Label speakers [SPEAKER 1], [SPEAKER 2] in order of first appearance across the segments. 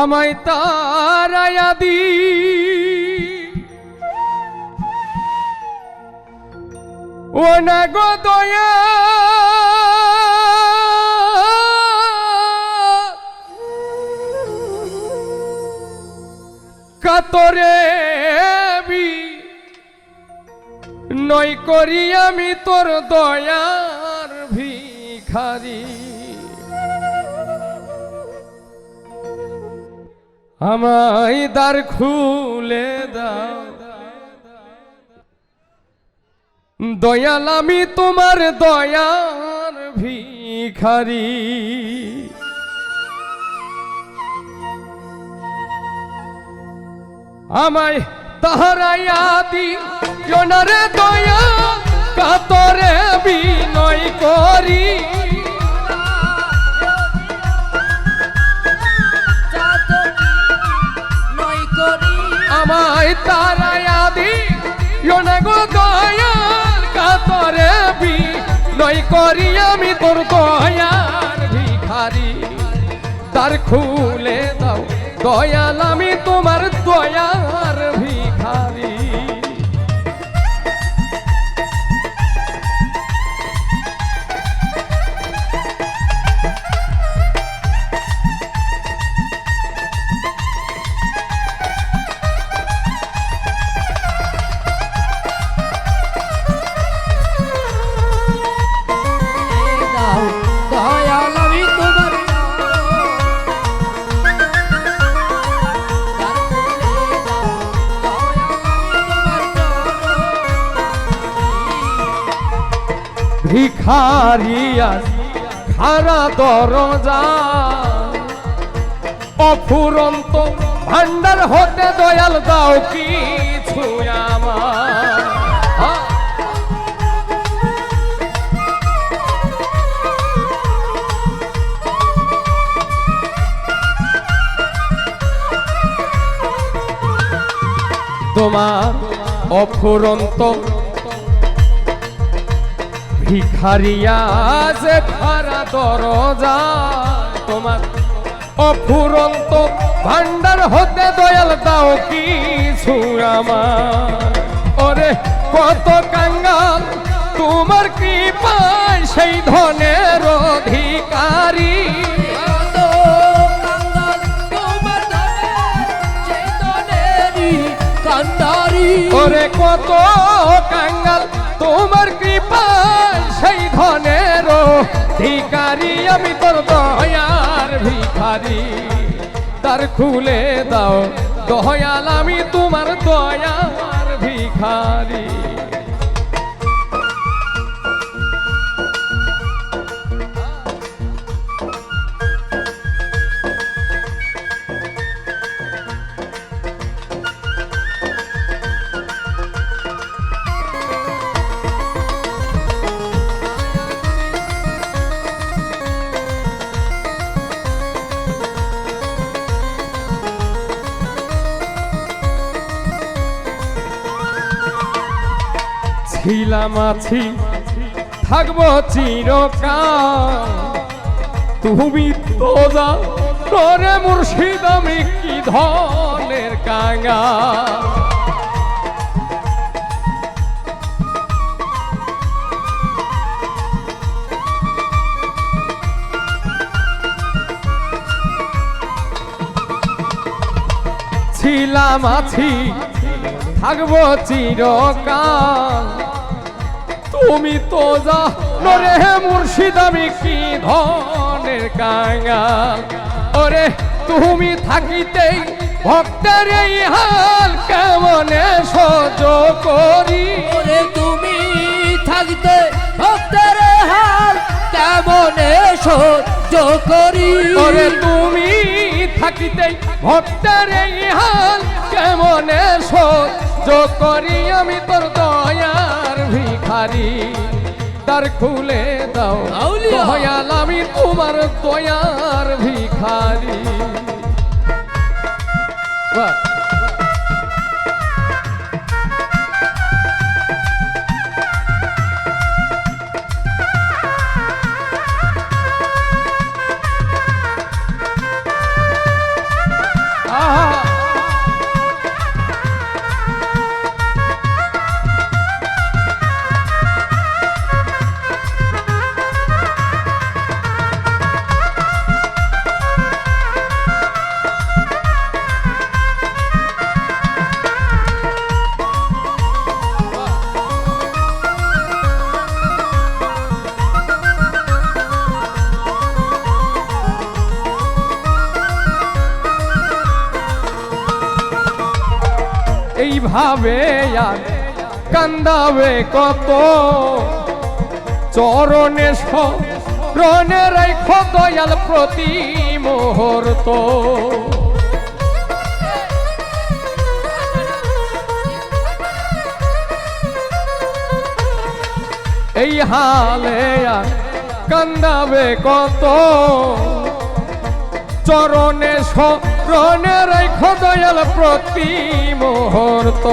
[SPEAKER 1] আমায় তারায়া দি। ও না গো দয়া। কাতরে বি নই করি আমি তোর দয়ার ভিখারি। আমায় দ্বার খুলে দাও। দয়াল, আমি তোমার দয়ার ভিখারি। আমায় তাহারাইয়া দি জনারে দয়া, কাতরে বিনয় করি। করি আমি তোর দয়ার ভিখারি। তার খুলে দাও দয়াল আমি তোমার দয়ার ভিখারিয়া খারা দরজা। অফুরন্ত ভান্ডার হতে দয়াল দাও কিছু আমার। তোমার অফুরন্ত ভিখারিয়া যে খারা দরজা তোমার অফুরন্ত ভান্ডার হতে দয়াল দাও কিছু আমার। ওরে কত কাঙ্গাল তোমার কৃপায় সেই ধনের অধিকারী। ওরে কত কাঙ্গাল তোমার কৃপায় ভিখারি তার খুলে দাও। দয়াল আমি তোমার দয়ার ভিখারি। ছিলাম আছি থাকব চিরকাল। তুমি তো যা তোরে মুর্শিদ আমি কি ধনের কাঙ্গা ছিলাম আছি, থাকব চিরকাল। তুমি তো যা নরে মুর্শিদ আমি কি ধনের কাঙ্গাল ওরে তুমি থাকিতেই ভক্তের এই হাল কেমনে সহ্য করি?
[SPEAKER 2] ওরে তুমি থাকতে ভক্তের হাল কেমনে সহ্য করি?
[SPEAKER 1] ওরে তুমি থাকিতেই ভক্তের এই হাল কেমনে সহ্য করি? আমি তোর দয়ার ভিখারি তার খুলে দাও। দয়াল আমি তোমার দয়ার ভিখারি। বাহ। এইভাবে আর কান্দাবে কত। চরণে রণে রেখ দয়াল প্রতি মুহূর্ত। এই হালে কান্দাবে কত। চরণে শরণে রেখ দয়াল প্রতি মুহূর্ত।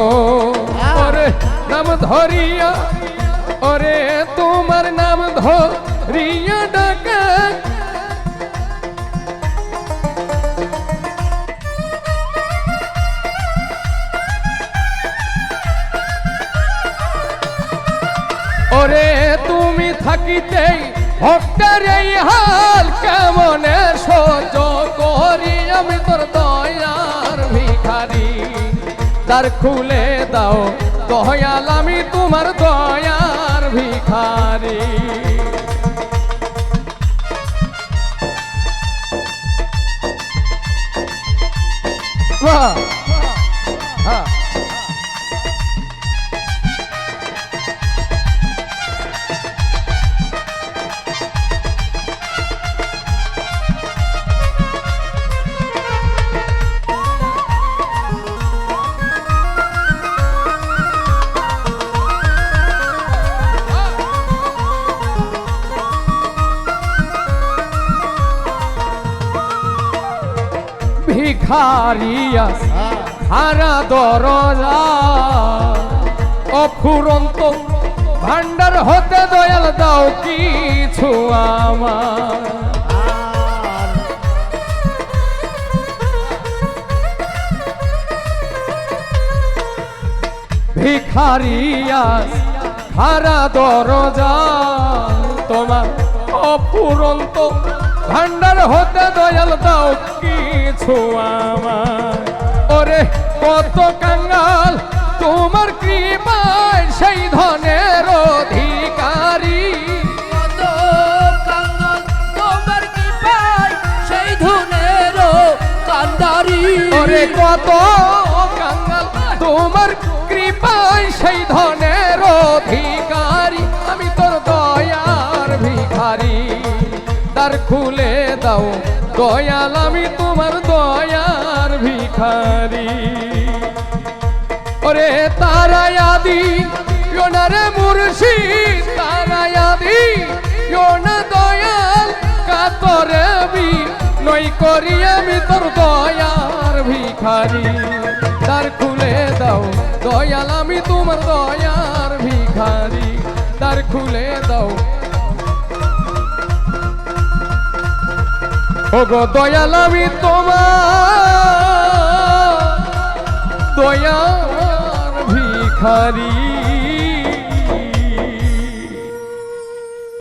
[SPEAKER 1] ওরে নাম ধরিয়া ওরে তোমার নাম ধরিয়া ডাকা। ওরে তুমি থাকিতেই ভক্তের এই হাল কেমনে সহ্য করি? আমি তোর দয়ার ভিখারি। তার খুলে দাও দয়াল, আমি তোমার দয়ার ভিখারি। ভিখারিয়া, হারা দরজা। অফুরন্ত ভান্ডার হতে দয়াল দাও কিছু আমার। ভিখারিয়া, হারা দরজা। তোমার অপুরন্ত ভান্ডার হতে দয়াল দাও কিছু আমার ওরে কত কাঙ্গাল তোমার কৃপায় সেই ধনের অধিকারী।
[SPEAKER 2] কত কাঙ্গাল তোমার কি পাই সেই ধনের কান্দারি
[SPEAKER 1] ওরে কত কাঙ্গাল তোমার দাও। দয়াল, আমি তোমার দয়ার ভিখারি। ওরে তারায়াদি ইয়োনারে মুর্শিদ, তারায়াদি ইয়োনা দয়াল, কাতরে বি নই করি আমি তোর দয়ার ভিখারি। তার খুলে দাও। দয়াল, আমি তোমার দয়ার ভিখারি। তার খুলে দাও। ওগো দয়াল আমি তোমার দয়ার ভিখারি।